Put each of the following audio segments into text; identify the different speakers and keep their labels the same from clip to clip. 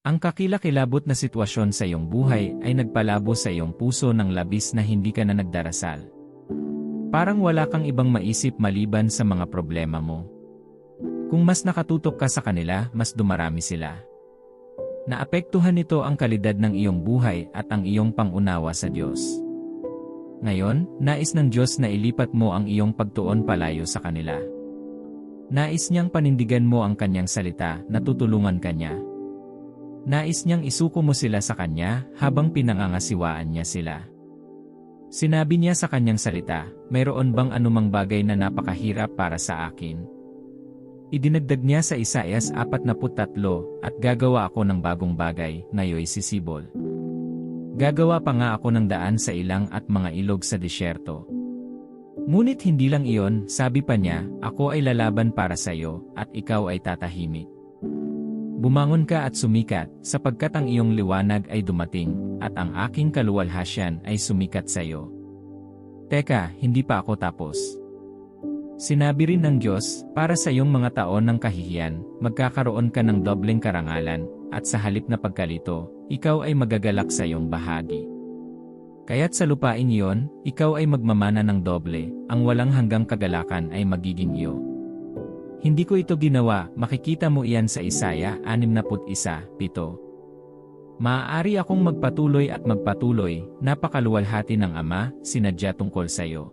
Speaker 1: Ang kakilakilabot na sitwasyon sa iyong buhay ay nagpalabo sa iyong puso ng labis na hindi ka na nagdarasal. Parang wala kang ibang maisip maliban sa mga problema mo. Kung mas nakatutok ka sa kanila, mas dumarami sila. Naapektuhan nito ang kalidad ng iyong buhay at ang iyong pangunawa sa Diyos. Ngayon, nais ng Diyos na ilipat mo ang iyong pagtuon palayo sa kanila. Nais niyang panindigan mo ang kanyang salita na tutulungan kanya. Nais niyang isuko mo sila sa kanya habang pinangangasiwaan niya sila. Sinabi niya sa kanyang salita, mayroon bang anumang bagay na napakahirap para sa akin? Idinagdag niya sa Isaias 43 at gagawa ako ng bagong bagay, ngayoy sisibol. Gagawa pa nga ako ng daan sa ilang at mga ilog sa disyerto. Ngunit hindi lang iyon, sabi pa niya, ako ay lalaban para sa iyo, at ikaw ay tatahimik. Bumangon ka at sumikat, sapagkat ang iyong liwanag ay dumating, at ang aking kaluwalhasyan ay sumikat sa iyo. Teka, hindi pa ako tapos. Sinabi rin ng Diyos, para sa iyong mga taon ng kahihiyan, magkakaroon ka ng dobleng karangalan, at sa halip na pagkalito, ikaw ay magagalak sa iyong bahagi. Kaya't sa lupain iyon, ikaw ay magmamana ng doble, ang walang hanggang kagalakan ay magiging iyo. Hindi ko ito ginawa, makikita mo iyan sa Isaya 61:7. Maaari akong magpatuloy at magpatuloy, napakaluwalhati ng Ama, sinadya tungkol sa iyo.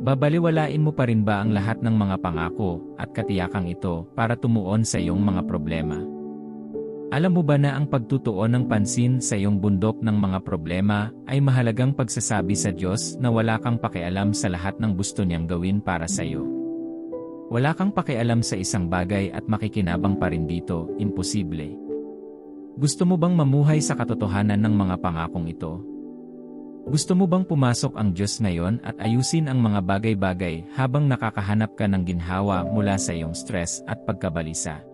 Speaker 1: Babaliwalain mo pa rin ba ang lahat ng mga pangako at katiyakang ito para tumuon sa iyong mga problema? Alam mo ba na ang pagtutuon ng pansin sa iyong bundok ng mga problema ay mahalagang pagsasabi sa Diyos na wala kang pakialam sa lahat ng gusto niyang gawin para sa iyo? Wala kang pakialam sa isang bagay at makikinabang pa rin dito, imposible. Gusto mo bang mamuhay sa katotohanan ng mga pangakong ito? Gusto mo bang pumasok ang Diyos ngayon at ayusin ang mga bagay-bagay habang nakakahanap ka ng ginhawa mula sa iyong stress at pagkabalisa?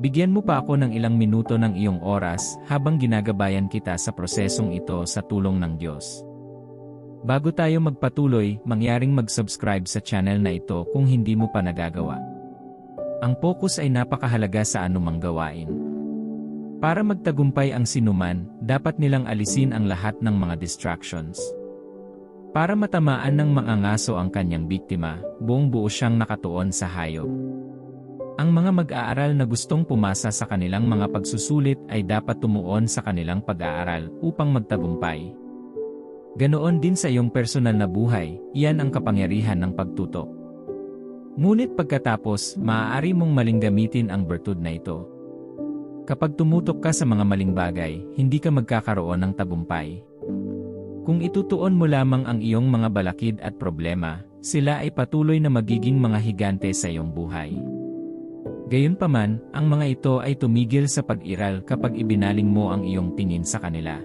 Speaker 1: Bigyan mo pa ako ng ilang minuto ng iyong oras habang ginagabayan kita sa prosesong ito sa tulong ng Diyos. Bago tayo magpatuloy, mangyaring mag-subscribe sa channel na ito kung hindi mo pa nagagawa. Ang focus ay napakahalaga sa anumang gawain. Para magtagumpay ang sinuman, dapat nilang alisin ang lahat ng mga distractions. Para matamaan ng mga ngaso ang kanyang biktima, buong buo siyang nakatuon sa hayop. Ang mga mag-aaral na gustong pumasa sa kanilang mga pagsusulit ay dapat tumuon sa kanilang pag-aaral upang magtagumpay. Ganoon din sa iyong personal na buhay, iyan ang kapangyarihan ng pagtutok. Ngunit pagkatapos, maaari mong maling gamitin ang bertud na ito. Kapag tumutok ka sa mga maling bagay, hindi ka magkakaroon ng tagumpay. Kung itutuon mo lamang ang iyong mga balakid at problema, sila ay patuloy na magiging mga higante sa iyong buhay. Gayunpaman, ang mga ito ay tumigil sa pag-iral kapag ibinaling mo ang iyong tingin sa kanila.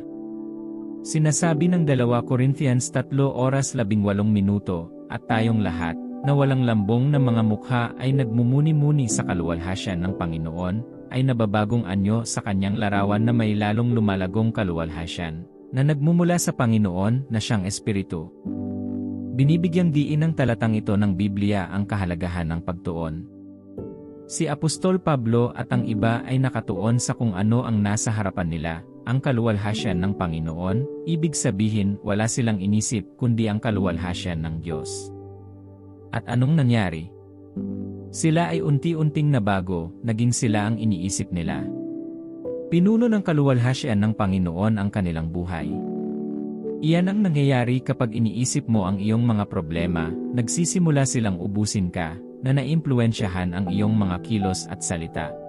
Speaker 1: Sinasabi ng 2 Corinthians 3 oras 18 minuto, at tayong lahat, na walang lambong na mga mukha ay nagmumuni-muni sa kaluwalhasyan ng Panginoon, ay nababagong anyo sa kanyang larawan na may lalong lumalagong kaluwalhasyan, na nagmumula sa Panginoon na siyang Espiritu. Binibigyang diin ng talatang ito ng Biblia ang kahalagahan ng pagtuon. Si Apostol Pablo at ang iba ay nakatuon sa kung ano ang nasa harapan nila, ang kaluwalhasyan ng Panginoon, ibig sabihin wala silang inisip kundi ang kaluwalhasyan ng Diyos. At anong nangyari? Sila ay unti-unting nabago, naging sila ang iniisip nila. Pinuno ng kaluwalhasyan ng Panginoon ang kanilang buhay. Iyan ang nangyayari kapag iniisip mo ang iyong mga problema, nagsisimula silang ubusin ka, na naimpluensyahan ang iyong mga kilos at salita.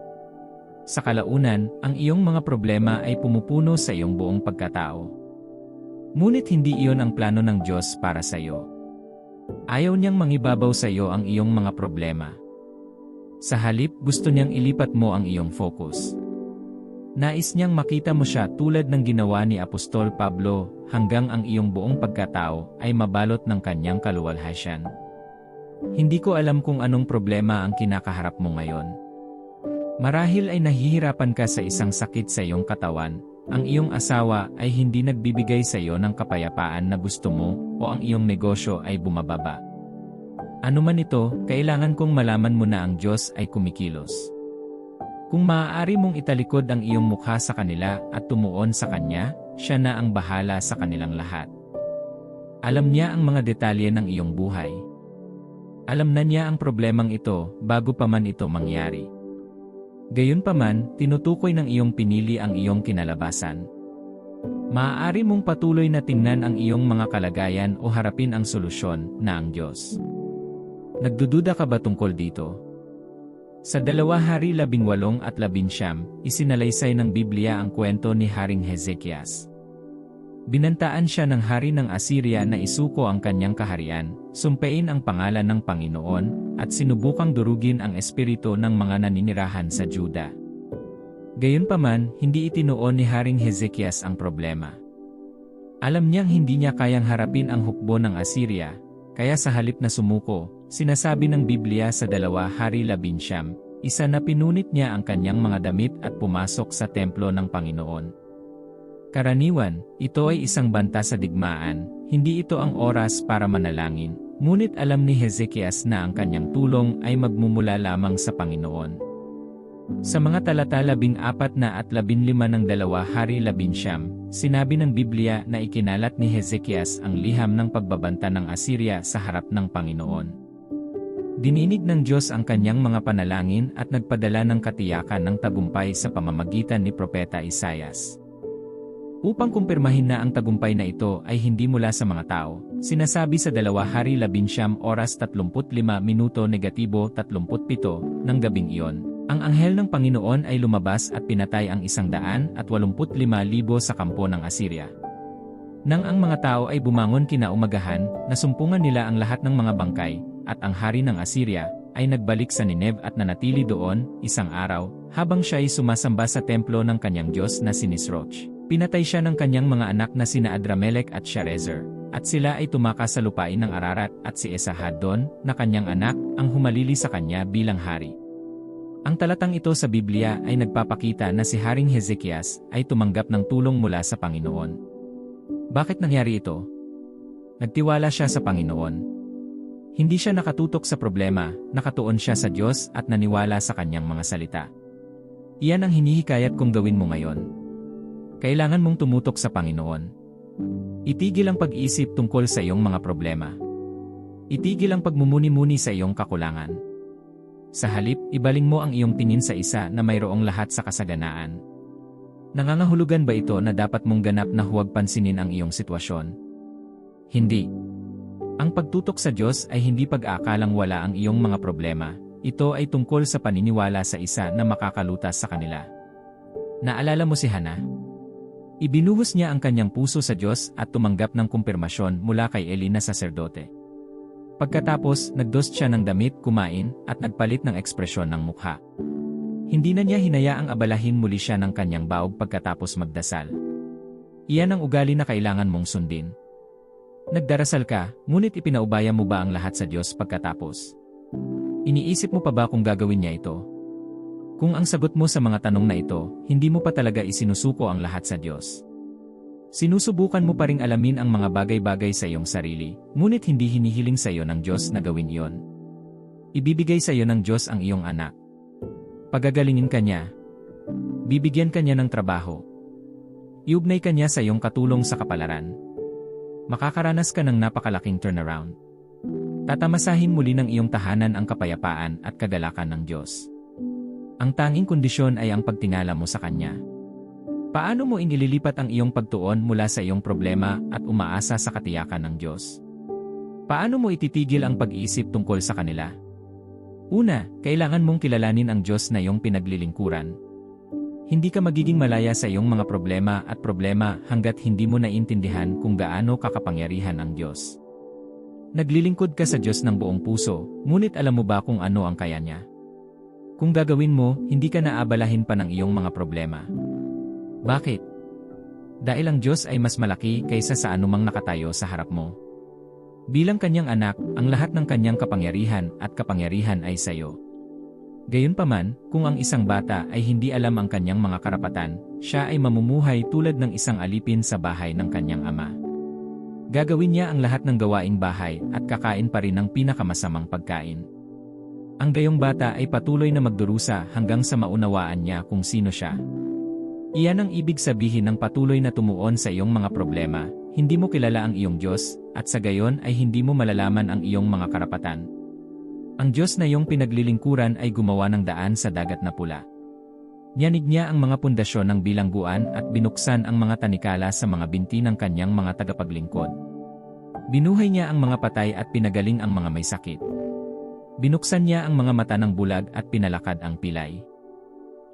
Speaker 1: Sa kalaunan, ang iyong mga problema ay pumupuno sa iyong buong pagkatao. Ngunit hindi iyon ang plano ng Diyos para sa iyo. Ayaw niyang mangibabaw sa iyo ang iyong mga problema. Sa halip, gusto niyang ilipat mo ang iyong focus. Nais niyang makita mo siya tulad ng ginawa ni Apostol Pablo hanggang ang iyong buong pagkatao ay mabalot ng kanyang kaluwalhasyan. Hindi ko alam kung anong problema ang kinakaharap mo ngayon. Marahil ay nahihirapan ka sa isang sakit sa iyong katawan, ang iyong asawa ay hindi nagbibigay sa iyo ng kapayapaan na gusto mo, o ang iyong negosyo ay bumababa. Ano man ito, kailangan kong malaman mo na ang Diyos ay kumikilos. Kung maaari mong italikod ang iyong mukha sa kanila at tumuon sa kanya, siya na ang bahala sa kanilang lahat. Alam niya ang mga detalye ng iyong buhay. Alam na niya ang problemang ito bago pa man ito mangyari. Gayunpaman, tinutukoy ng iyong pinili ang iyong kinalabasan. Maaari mong patuloy na tingnan ang iyong mga kalagayan o harapin ang solusyon na ang Diyos. Nagdududa ka ba tungkol dito? Sa dalawa hari labing walong at labinsyam, isinalaysay ng Biblia ang kwento ni Haring Hezekias. Binantaan siya ng hari ng Assyria na isuko ang kanyang kaharian, sumpain ang pangalan ng Panginoon, at sinubukang durugin ang espiritu ng mga naninirahan sa Juda. Gayunpaman, hindi itinuon ni Haring Hezekias ang problema. Alam niyang hindi niya kayang harapin ang hukbo ng Assyria, kaya sa halip na sumuko, sinasabi ng Biblia sa dalawa hari labinsyam, isa na pinunit niya ang kanyang mga damit at pumasok sa templo ng Panginoon. Karaniwan, ito ay isang banta sa digmaan, hindi ito ang oras para manalangin, ngunit alam ni Hezekias na ang kanyang tulong ay magmumula lamang sa Panginoon. Sa mga talata labing apat na at labin lima ng dalawa hari labinsyam, sinabi ng Biblia na ikinalat ni Hezekias ang liham ng pagbabanta ng Assyria sa harap ng Panginoon. Dininig ng Diyos ang kanyang mga panalangin at nagpadala ng katiyakan ng tagumpay sa pamamagitan ni Propeta Isayas. Upang kumpirmahin na ang tagumpay na ito ay hindi mula sa mga tao, sinasabi sa dalawa hari labinsyam oras 35 minuto negatibo 37 ng gabing iyon. Ang anghel ng Panginoon ay lumabas at pinatay ang isang daan at 85,000 sa kampo ng Assyria. Nang ang mga tao ay bumangon kinaumagahan, nasumpungan nila ang lahat ng mga bangkay, at ang hari ng Assyria ay nagbalik sa Nineve at nanatili doon isang araw, habang siya ay sumasamba sa templo ng kanyang Diyos na si Nisroch. Pinatay siya ng kanyang mga anak na sina Adramelech at Sharezer, at sila ay tumakas sa lupain ng Ararat at si Esahadon, na kanyang anak, ang humalili sa kanya bilang hari. Ang talatang ito sa Biblia ay nagpapakita na si Haring Hezekias ay tumanggap ng tulong mula sa Panginoon. Bakit nangyari ito? Nagtiwala siya sa Panginoon. Hindi siya nakatutok sa problema, nakatuon siya sa Diyos at naniwala sa kanyang mga salita. Iyan ang hinihikayat kong gawin mo ngayon. Kailangan mong tumutok sa Panginoon. Itigil ang pag-isip tungkol sa iyong mga problema. Itigil ang pagmumuni-muni sa iyong kakulangan. Sa halip, ibaling mo ang iyong tingin sa isa na mayroong lahat sa kasaganaan. Nangangahulugan ba ito na dapat mong ganap na huwag pansinin ang iyong sitwasyon? Hindi. Ang pagtutok sa Diyos ay hindi pag-aakalang wala ang iyong mga problema, ito ay tungkol sa paniniwala sa isa na makakalutas sa kanila. Naalala mo si Hana? Ibinuhos niya ang kanyang puso sa Diyos at tumanggap ng kumpirmasyon mula kay Eli na saserdote. Pagkatapos, nagdos siya ng damit, kumain, at nagpalit ng ekspresyon ng mukha. Hindi na niya hinayaang abalahin muli siya ng kanyang baog pagkatapos magdasal. Iyan ang ugali na kailangan mong sundin. Nagdarasal ka, ngunit ipinaubaya mo ba ang lahat sa Diyos pagkatapos? Iniisip mo pa ba kung gagawin niya ito? Kung ang sagot mo sa mga tanong na ito, hindi mo pa talaga isinusuko ang lahat sa Diyos. Sinusubukan mo pa ring alamin ang mga bagay-bagay sa iyong sarili, ngunit hindi hinihiling sa iyo ng Diyos na gawin iyon. Ibibigay sa iyo ng Diyos ang iyong anak. Pagagalingin ka niya. Bibigyan ka niya ng trabaho. Iugnay ka niya sa iyong katulong sa kapalaran. Makakaranas ka ng napakalaking turnaround. Tatamasahin muli ng iyong tahanan ang kapayapaan at kagalakan ng Diyos. Ang tanging kondisyon ay ang pagtingala mo sa Kanya. Paano mo inililipat ang iyong pagtuon mula sa iyong problema at umaasa sa katiyakan ng Diyos? Paano mo ititigil ang pag-iisip tungkol sa kanila? Una, kailangan mong kilalanin ang Diyos na iyong pinaglilingkuran. Hindi ka magiging malaya sa iyong mga problema at problema hanggat hindi mo naiintindihan kung gaano kakapangyarihan ang Diyos. Naglilingkod ka sa Diyos ng buong puso, ngunit alam mo ba kung ano ang kaya niya? Kung gagawin mo, hindi ka naabalahin pa ng iyong mga problema. Bakit? Dahil ang Diyos ay mas malaki kaysa sa anumang nakatayo sa harap mo. Bilang kanyang anak, ang lahat ng kanyang kapangyarihan at kapangyarihan ay sa iyo. Gayunpaman, kung ang isang bata ay hindi alam ang kanyang mga karapatan, siya ay mamumuhay tulad ng isang alipin sa bahay ng kanyang ama. Gagawin niya ang lahat ng gawaing bahay at kakain pa rin ng pinakamasamang pagkain. Ang gayong bata ay patuloy na magdurusa hanggang sa maunawaan niya kung sino siya. Iyan ang ibig sabihin ng patuloy na tumuon sa iyong mga problema, hindi mo kilala ang iyong Diyos, at sa gayon ay hindi mo malalaman ang iyong mga karapatan. Ang Diyos na iyong pinaglilingkuran ay gumawa ng daan sa dagat na pula. Niyanig niya ang mga pundasyon ng bilangguan at binuksan ang mga tanikala sa mga binti ng kanyang mga tagapaglingkod. Binuhay niya ang mga patay at pinagaling ang mga may sakit. Binuksan niya ang mga mata ng bulag at pinalakad ang pilay.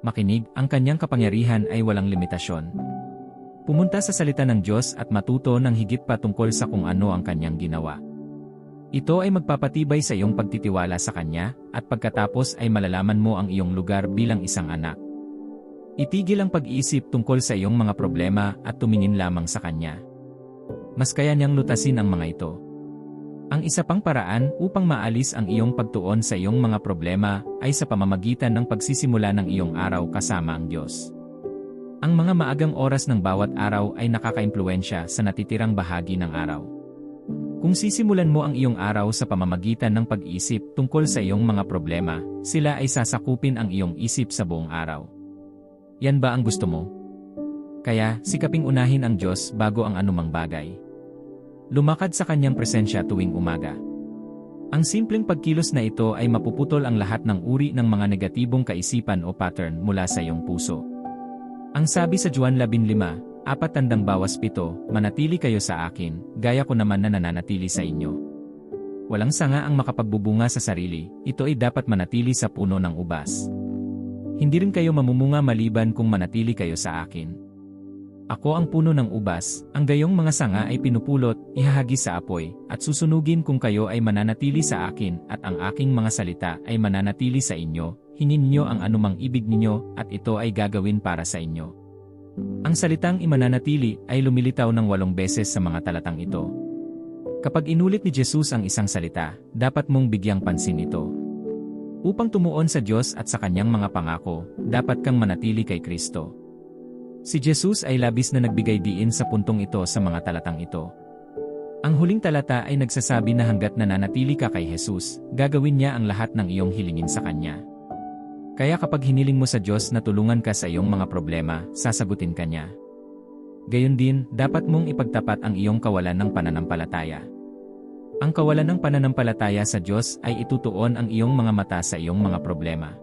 Speaker 1: Makinig, ang kanyang kapangyarihan ay walang limitasyon. Pumunta sa salita ng Diyos at matuto ng higit pa tungkol sa kung ano ang kanyang ginawa. Ito ay magpapatibay sa iyong pagtitiwala sa Kanya, at pagkatapos ay malalaman mo ang iyong lugar bilang isang anak. Itigil ang pag-iisip tungkol sa iyong mga problema at tumingin lamang sa Kanya. Mas kaya niyang lutasin ang mga ito. Ang isa pang paraan upang maalis ang iyong pagtuon sa iyong mga problema ay sa pamamagitan ng pagsisimula ng iyong araw kasama ang Diyos. Ang mga maagang oras ng bawat araw ay nakakaimpluensya sa natitirang bahagi ng araw. Kung sisimulan mo ang iyong araw sa pamamagitan ng pag-isip tungkol sa iyong mga problema, sila ay sasakupin ang iyong isip sa buong araw. Yan ba ang gusto mo? Kaya, sikaping unahin ang Diyos bago ang anumang bagay. Lumakad sa kanyang presensya tuwing umaga. Ang simpleng pagkilos na ito ay mapuputol ang lahat ng uri ng mga negatibong kaisipan o pattern mula sa iyong puso. Ang sabi sa Juan 15, apat tandang bawas pito, manatili kayo sa akin, gaya ko naman na nananatili sa inyo. Walang sanga ang makapagbubunga sa sarili, ito ay dapat manatili sa puno ng ubas. Hindi rin kayo mamumunga maliban kung manatili kayo sa akin. Ako ang puno ng ubas, ang gayong mga sanga ay pinupulot, ihahagi sa apoy, at susunugin kung kayo ay mananatili sa akin at ang aking mga salita ay mananatili sa inyo, hingin niyo ang anumang ibig ninyo at ito ay gagawin para sa inyo. Ang salitang imananatili ay lumilitaw ng walong beses sa mga talatang ito. Kapag inulit ni Jesus ang isang salita, dapat mong bigyang pansin ito. Upang tumuon sa Diyos at sa kanyang mga pangako, dapat kang manatili kay Kristo. Si Jesus ay labis na nagbigay diin sa puntong ito sa mga talatang ito. Ang huling talata ay nagsasabi na hanggat nananatili ka kay Jesus, gagawin niya ang lahat ng iyong hilingin sa Kanya. Kaya kapag hiniling mo sa Diyos na tulungan ka sa iyong mga problema, sasagutin ka niya. Gayon din, dapat mong ipagtapat ang iyong kawalan ng pananampalataya. Ang kawalan ng pananampalataya sa Diyos ay itutuon ang iyong mga mata sa iyong mga problema.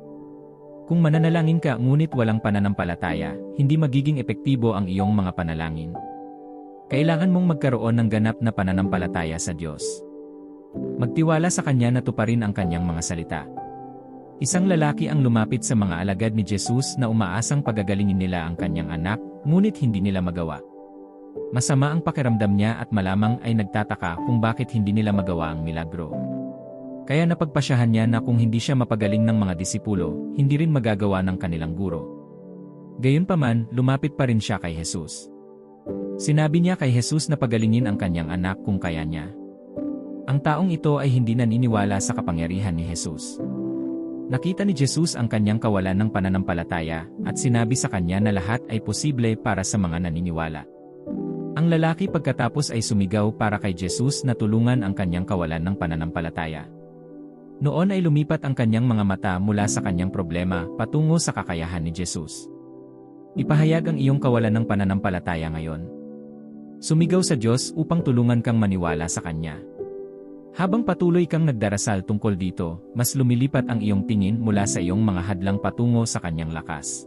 Speaker 1: Kung mananalangin ka ngunit walang pananampalataya, hindi magiging epektibo ang iyong mga panalangin. Kailangan mong magkaroon ng ganap na pananampalataya sa Diyos. Magtiwala sa Kanya na tuparin ang Kanyang mga salita. Isang lalaki ang lumapit sa mga alagad ni Jesus na umaasang pagagalingin nila ang kanyang anak, ngunit hindi nila magawa. Masama ang pakiramdam niya at malamang ay nagtataka kung bakit hindi nila magawa ang milagro. Kaya napagpasyahan niya na kung hindi siya mapagaling ng mga disipulo, hindi rin magagawa ng kanilang guro. Gayunpaman, lumapit pa rin siya kay Jesus. Sinabi niya kay Jesus na pagalingin ang kanyang anak kung kaya niya. Ang taong ito ay hindi naniniwala sa kapangyarihan ni Jesus. Nakita ni Jesus ang kanyang kawalan ng pananampalataya at sinabi sa kanya na lahat ay posible para sa mga naniniwala. Ang lalaki pagkatapos ay sumigaw para kay Jesus na tulungan ang kanyang kawalan ng pananampalataya. Noon ay lumipat ang kanyang mga mata mula sa kanyang problema patungo sa kakayahan ni Jesus. Ipahayag ang iyong kawalan ng pananampalataya ngayon. Sumigaw sa Diyos upang tulungan kang maniwala sa Kanya. Habang patuloy kang nagdarasal tungkol dito, mas lumilipat ang iyong tingin mula sa iyong mga hadlang patungo sa Kanyang lakas.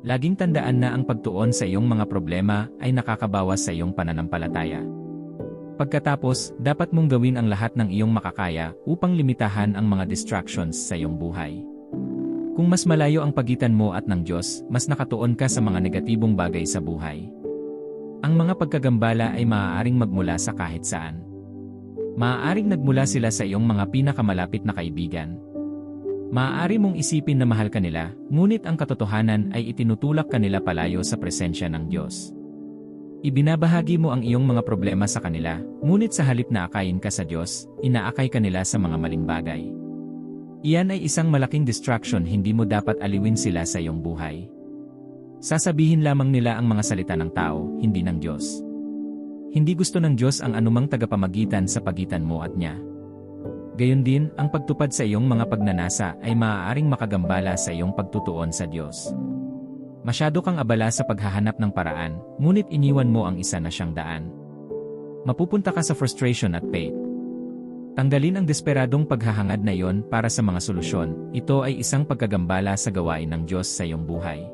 Speaker 1: Laging tandaan na ang pagtuon sa iyong mga problema ay nakakabawas sa iyong pananampalataya. Pagkatapos, dapat mong gawin ang lahat ng iyong makakaya upang limitahan ang mga distractions sa iyong buhay. Kung mas malayo ang pagitan mo at ng Diyos, mas nakatuon ka sa mga negatibong bagay sa buhay. Ang mga pagkagambala ay maaaring magmula sa kahit saan. Maaaring nagmula sila sa iyong mga pinakamalapit na kaibigan. Maaari mong isipin na mahal ka nila, ngunit ang katotohanan ay itinutulak kanila palayo sa presensya ng Diyos. Ibinabahagi mo ang iyong mga problema sa kanila, ngunit sa halip na akayin ka sa Diyos, inaakay ka nila sa mga maling bagay. Iyan ay isang malaking distraction hindi mo dapat aliwin sila sa iyong buhay. Sasabihin lamang nila ang mga salita ng tao, hindi ng Diyos. Hindi gusto ng Diyos ang anumang tagapamagitan sa pagitan mo at niya. Gayon din, ang pagtupad sa iyong mga pagnanasa ay maaaring makagambala sa iyong pagtutuon sa Diyos. Masyado kang abala sa paghahanap ng paraan, ngunit iniwan mo ang isa na siyang daan. Mapupunta ka sa frustration at faith. Tanggalin ang desperadong paghahangad na iyon para sa mga solusyon, ito ay isang pagkagambala sa gawain ng Diyos sa iyong buhay.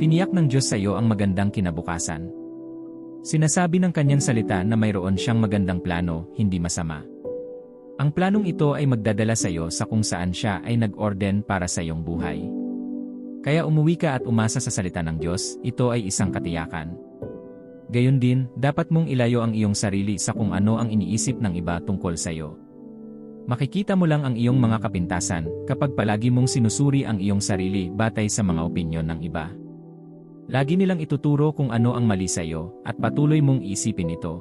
Speaker 1: Tiniyak ng Diyos sa iyo ang magandang kinabukasan. Sinasabi ng kanyang salita na mayroon siyang magandang plano, hindi masama. Ang planong ito ay magdadala sa iyo sa kung saan siya ay nag-orden para sa iyong buhay. Kaya umuwi ka at umasa sa salita ng Diyos, ito ay isang katiyakan. Gayon din, dapat mong ilayo ang iyong sarili sa kung ano ang iniisip ng iba tungkol sa iyo. Makikita mo lang ang iyong mga kapintasan kapag palagi mong sinusuri ang iyong sarili batay sa mga opinyon ng iba. Lagi nilang ituturo kung ano ang mali sa iyo at patuloy mong isipin ito.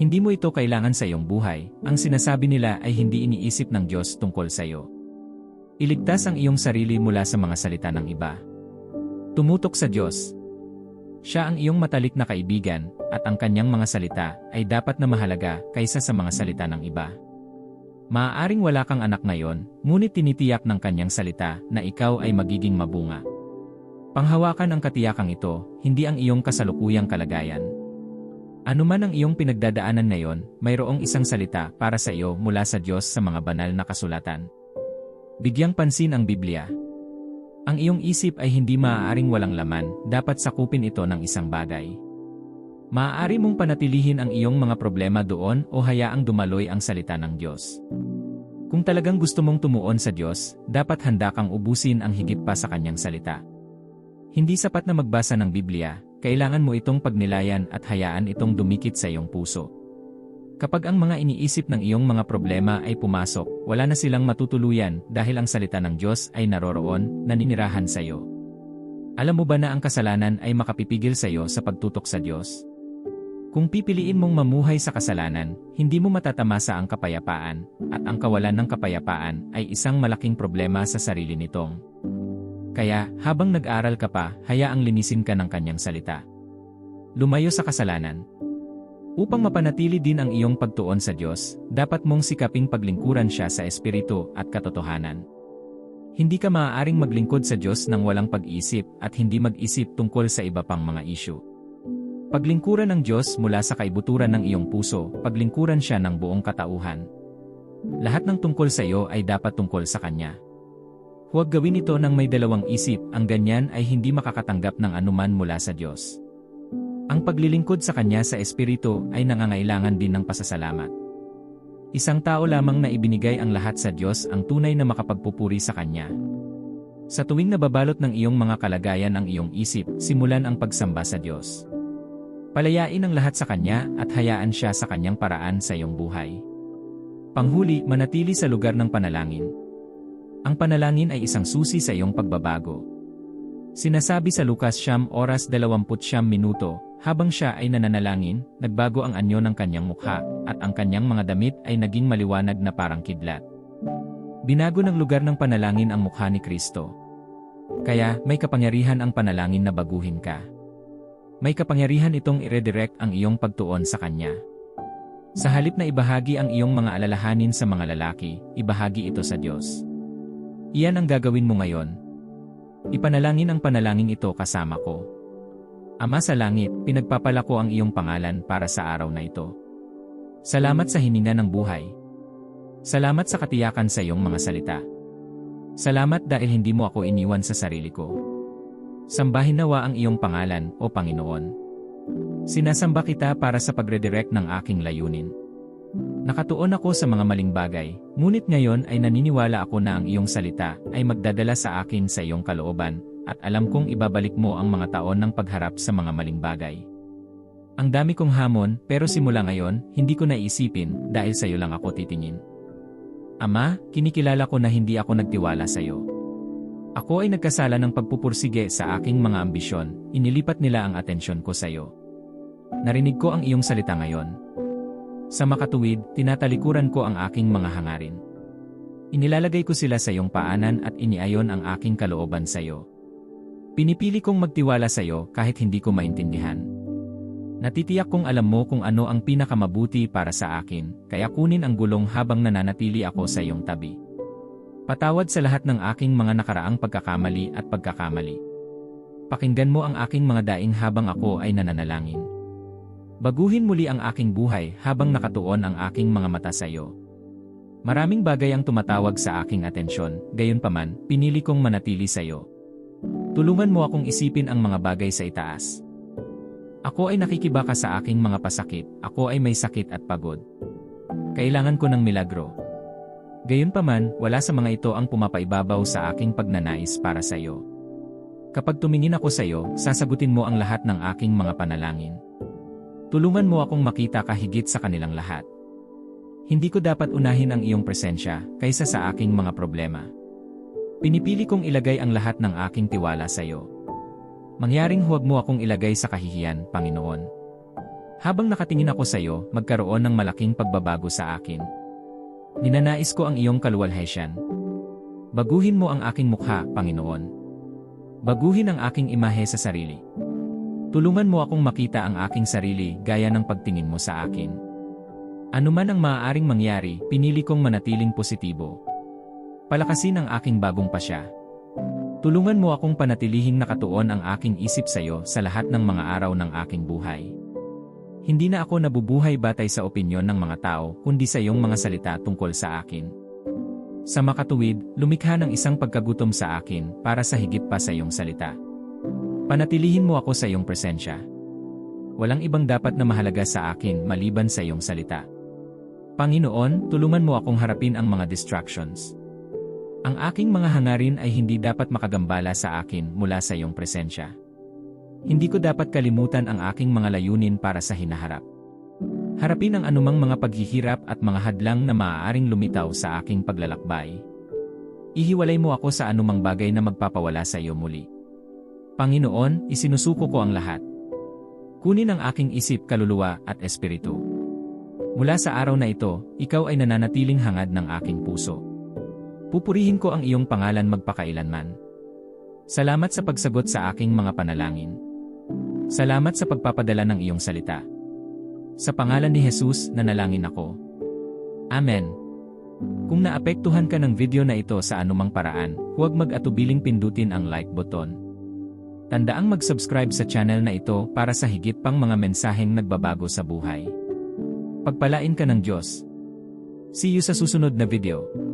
Speaker 1: Hindi mo ito kailangan sa iyong buhay, ang sinasabi nila ay hindi iniisip ng Diyos tungkol sa iyo. Iligtas ang iyong sarili mula sa mga salita ng iba. Tumutok sa Diyos, siya ang iyong matalik na kaibigan, at ang kanyang mga salita ay dapat na mahalaga kaysa sa mga salita ng iba. Maaaring wala kang anak ngayon, ngunit tinitiyak ng kanyang salita na ikaw ay magiging mabunga. Panghawakan ang katiyakang ito, hindi ang iyong kasalukuyang kalagayan. Ano man ang iyong pinagdadaanan ngayon, mayroong isang salita para sa iyo mula sa Diyos sa mga banal na kasulatan. Bigyang pansin ang Biblia. Ang iyong isip ay hindi maaaring walang laman, dapat sakupin ito ng isang bagay. Maaari mong panatilihin ang iyong mga problema doon o hayaang dumaloy ang salita ng Diyos. Kung talagang gusto mong tumuon sa Diyos, dapat handa kang ubusin ang higit pa sa kanyang salita. Hindi sapat na magbasa ng Biblia, kailangan mo itong pagnilayan at hayaan itong dumikit sa iyong puso. Kapag ang mga iniisip ng iyong mga problema ay pumasok, wala na silang matutuluyan dahil ang salita ng Diyos ay naroroon, naninirahan sa iyo. Alam mo ba na ang kasalanan ay makapipigil sa iyo sa pagtutok sa Diyos? Kung pipiliin mong mamuhay sa kasalanan, hindi mo matatamasa ang kapayapaan, at ang kawalan ng kapayapaan ay isang malaking problema sa sarili nitong. Kaya, habang nag-aral ka pa, hayaang linisin ka ng kanyang salita. Lumayo sa kasalanan, Upang mapanatili din ang iyong pagtuon sa Diyos, dapat mong sikaping paglingkuran siya sa espiritu at katotohanan. Hindi ka maaaring maglingkod sa Diyos nang walang pag-isip at hindi mag-isip tungkol sa iba pang mga isyu. Paglingkuran ng Diyos mula sa kaibuturan ng iyong puso, paglingkuran siya ng buong katauhan. Lahat ng tungkol sa iyo ay dapat tungkol sa Kanya. Huwag gawin ito ng may dalawang isip, ang ganyan ay hindi makakatanggap ng anuman mula sa Diyos. Ang paglilingkod sa Kanya sa Espiritu ay nangangailangan din ng pasasalamat. Isang tao lamang na ibinigay ang lahat sa Diyos ang tunay na makapagpupuri sa Kanya. Sa tuwing nababalot ng iyong mga kalagayan ang iyong isip, simulan ang pagsamba sa Diyos. Palayain ang lahat sa Kanya at hayaan siya sa Kanyang paraan sa iyong buhay. Panghuli, manatili sa lugar ng panalangin. Ang panalangin ay isang susi sa iyong pagbabago. Sinasabi sa Lucas Siyam oras 20 minuto, habang siya ay nananalangin, nagbago ang anyo ng kanyang mukha, at ang kanyang mga damit ay naging maliwanag na parang kidlat. Binago ng lugar ng panalangin ang mukha ni Kristo. Kaya, may kapangyarihan ang panalangin na baguhin ka. May kapangyarihan itong i-redirect ang iyong pagtuon sa Kanya. Sa halip na ibahagi ang iyong mga alalahanin sa mga lalaki, ibahagi ito sa Diyos. Iyan ang gagawin mo ngayon. Ipanalangin ang panalangin ito kasama ko. Ama sa langit, pinagpapala ko ang iyong pangalan para sa araw na ito. Salamat sa hininga ng buhay. Salamat sa katiyakan sa iyong mga salita. Salamat dahil hindi mo ako iniwan sa sarili ko. Sambahin nawa ang iyong pangalan, O Panginoon. Sinasamba kita para sa pagredirect ng aking layunin. Nakatuon ako sa mga maling bagay, ngunit ngayon ay naniniwala ako na ang iyong salita ay magdadala sa akin sa iyong kalooban, at alam kong ibabalik mo ang mga taon ng pagharap sa mga maling bagay. Ang dami kong hamon, pero simula ngayon, hindi ko naisipin dahil sa iyo lang ako titingin. Ama, kinikilala ko na hindi ako nagtiwala sa iyo. Ako ay nagkasala ng pagpupursige sa aking mga ambisyon, inilipat nila ang atensyon ko sa iyo. Narinig ko ang iyong salita ngayon. Sa makatuwid, tinatalikuran ko ang aking mga hangarin. Inilalagay ko sila sa iyong paanan at iniayon ang aking kalooban sa iyo. Pinipili kong magtiwala sa iyo kahit hindi ko maintindihan. Natitiyak kong alam mo kung ano ang pinakamabuti para sa akin, kaya kunin ang gulong habang nananatili ako sa iyong tabi. Patawad sa lahat ng aking mga nakaraang pagkakamali at pagkakamali. Pakinggan mo ang aking mga daing habang ako ay nananalangin. Baguhin muli ang aking buhay habang nakatuon ang aking mga mata sa iyo. Maraming bagay ang tumatawag sa aking atensyon, gayunpaman, pinili kong manatili sa iyo. Tulungan mo akong isipin ang mga bagay sa itaas. Ako ay nakikibaka sa aking mga pasakit, ako ay may sakit at pagod. Kailangan ko ng milagro. Gayunpaman, wala sa mga ito ang pumapaibabaw sa aking pagnanais para sa iyo. Kapag tumingin ako sa iyo, sasagutin mo ang lahat ng aking mga panalangin. Tulungan mo akong makita ka higit sa kanilang lahat. Hindi ko dapat unahin ang iyong presensya kaysa sa aking mga problema. Pinipili kong ilagay ang lahat ng aking tiwala sa iyo. Mangyaring huwag mo akong ilagay sa kahihiyan, Panginoon. Habang nakatingin ako sa iyo, magkaroon ng malaking pagbabago sa akin. Ninanais ko ang iyong kaluwalhesyan. Baguhin mo ang aking mukha, Panginoon. Baguhin ang aking imahe sa sarili. Tulungan mo akong makita ang aking sarili gaya ng pagtingin mo sa akin. Ano man ang maaaring mangyari, pinili kong manatiling positibo. Palakasin ang aking bagong pasya. Tulungan mo akong panatilihing nakatuon ang aking isip sa iyo sa lahat ng mga araw ng aking buhay. Hindi na ako nabubuhay batay sa opinyon ng mga tao, kundi sa iyong mga salita tungkol sa akin. Sa makatuwid, lumikha ng isang pagkagutom sa akin para sa higit pa sa iyong salita. Panatilihin mo ako sa iyong presensya. Walang ibang dapat na mahalaga sa akin maliban sa iyong salita. Panginoon, tulungan mo akong harapin ang mga distractions. Ang aking mga hangarin ay hindi dapat makagambala sa akin mula sa iyong presensya. Hindi ko dapat kalimutan ang aking mga layunin para sa hinaharap. Harapin ang anumang mga paghihirap at mga hadlang na maaaring lumitaw sa aking paglalakbay. Ihiwalay mo ako sa anumang bagay na magpapawala sa iyo muli. Panginoon, isinusuko ko ang lahat. Kunin ang aking isip, kaluluwa, at espiritu. Mula sa araw na ito, ikaw ay nananatiling hangad ng aking puso. Pupurihin ko ang iyong pangalan magpakailanman. Salamat sa pagsagot sa aking mga panalangin. Salamat sa pagpapadala ng iyong salita. Sa pangalan ni Jesus, nanalangin ako. Amen. Kung naapektuhan ka ng video na ito sa anumang paraan, huwag mag-atubiling pindutin ang like button. Tandaang mag-subscribe sa channel na ito para sa higit pang mga mensaheng nagbabago sa buhay. Pagpalain ka ng Diyos. See you sa susunod na video.